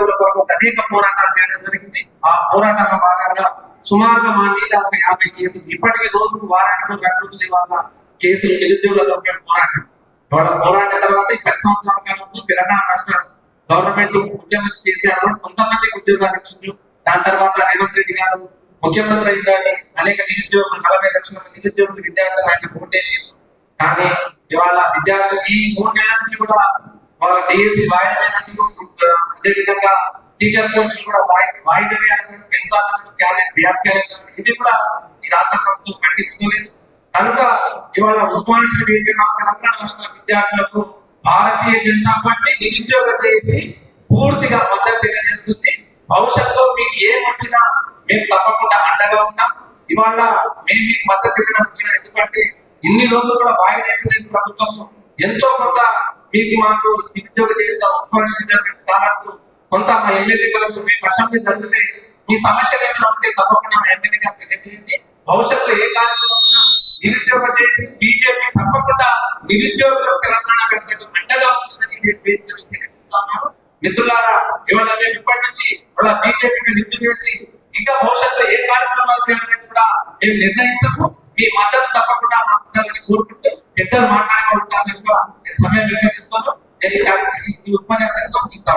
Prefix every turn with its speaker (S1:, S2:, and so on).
S1: ఉద్యోగుల కొరకు అనేక పోరాటాలు చేయడం జరిగింది. ఆ పోరాటంలో భాగంగా సుమారుగా మా మీద ఒక యాభై కేసులు. ఇప్పటికీ రోజుకు వారానికి రెండు రోజులు కేసులు నిరుద్యోగుల మేము పోరాటం. వాళ్ళ పోరాటం తర్వాత ఈ పది సంవత్సరాల కాలంలో తెలంగాణ రాష్ట్ర గవర్నమెంట్ ముఖ్యమంత్రి కేసీఆర్ కొంతమంది ఉద్యోగాలు ఇచ్చిండ్రు. దాని తర్వాత రేవంత్ రెడ్డి గారు ముఖ్యమంత్రి అయిందని అనేక నిరుద్యోగులు నలభై లక్షల నిరుద్యోగులు విద్యార్థులు ఆయన ఓటేసి కానీ ఇవాళ విద్యార్థులు ఈ మూడు నెలల నుంచి కూడా వాళ్ళ డిఎస్సి వాయిదా అదే విధంగా టీచర్ కోర్సులు కూడా వాయిదా వేయాలని పెంచాలని క్యాలెండర్ వ్యాప్యాలను ఇది కూడా ఈ రాష్ట్ర ప్రభుత్వం పట్టించుకోలేదు కనుక ఇవాళ ఉస్మానియా ఏంటంటే తెలంగాణ రాష్ట్ర విద్యార్థులకు భారతీయ జనతా పార్టీ నిరుద్యోగ చేసి పూర్తిగా మద్దతు తెలియజేస్తుంది. భవిష్యత్తులో మీకు ఏం వచ్చినా మేము తప్పకుండా అండగా ఉంటాం. ఇవాళ మేము మీకు మద్దతు ఇవ్వడం ఎందుకంటే ఇన్ని రోజులు కూడా వాయిదేసిన ప్రభుత్వం ఎంతో కొంత మీకు మాకు నిరుద్యోగ చేసిన ఉస్మానియా స్కాలర్స్ కొంత మా ఎమ్మెల్యే గారు మీ ప్రశ్నలు జరిగితే మీ సమస్యలు ఏమైనా ఉంటే తప్పకుండా మా ఎమ్మెల్యే గారు తెలియజేయండి. భవిష్యత్తులో ఏ కార్యక్రమం నిరుద్యోగ చేసి బీజేపీ తప్పకుండా నిరుద్యోగ తెలంగాణ గడ్డకు అండగా ఉంటుందని తెలియజేస్తున్నాను మిత్రులారా ఇవాళ మేము ఇప్పటి నుంచి ఇవాళ బీజేపీని నిండు చేసి ఇంకా భవిష్యత్తులో ఏ కార్యక్రమాలు చేయాలని కూడా మేము నిర్ణయిస్తాము. మీ మద్దతు తప్పకుండా మాట్లాడాలని మాకు ఉండాలని కోరుకుంటూ పెద్దలు మాట్లాడుకుంటారని y los pueden hacer dos quizás